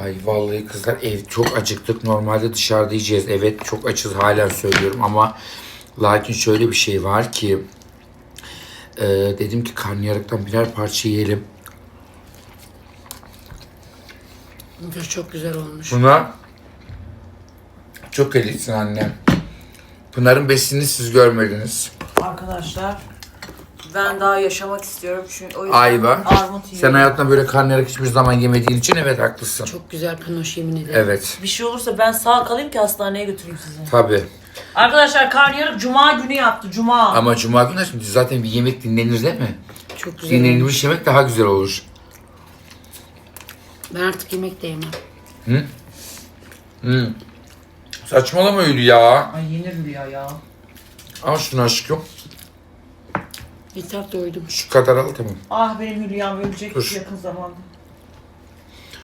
Ay vallahi kızlar ev çok acıktık. Normalde dışarıda yiyeceğiz. Evet çok açız halen söylüyorum ama lakin şöyle bir şey var ki e, dedim ki karnıyarıktan birer parça yiyelim. Bu çok güzel olmuş. Pınar çok elisin anne. Pınar'ın besini siz görmediniz. Arkadaşlar ben daha yaşamak istiyorum çünkü o yüzden Ayva. armut yiyorum. Sen hayatında böyle karnıyarık hiçbir zaman yemediğin için evet haklısın. Çok güzel panoş yemin ederim. Evet. Bir şey olursa ben sağ kalayım ki hastaneye götüreyim sizi. Tabii. Arkadaşlar karnıyarık cuma günü yaptı cuma. Ama cuma günü şimdi zaten bir yemek dinlenir değil mi? Çok güzel. Dinlenilmiş yemek daha güzel olur. Ben artık yemek de yemem. Saçmalama öyle ya. Ay yenir rüya ya. Al şunu aşkım. Yeter doydum. Şu kadar al tamam. Ah benim Hülya'm ölecek Dur. yakın zamanda.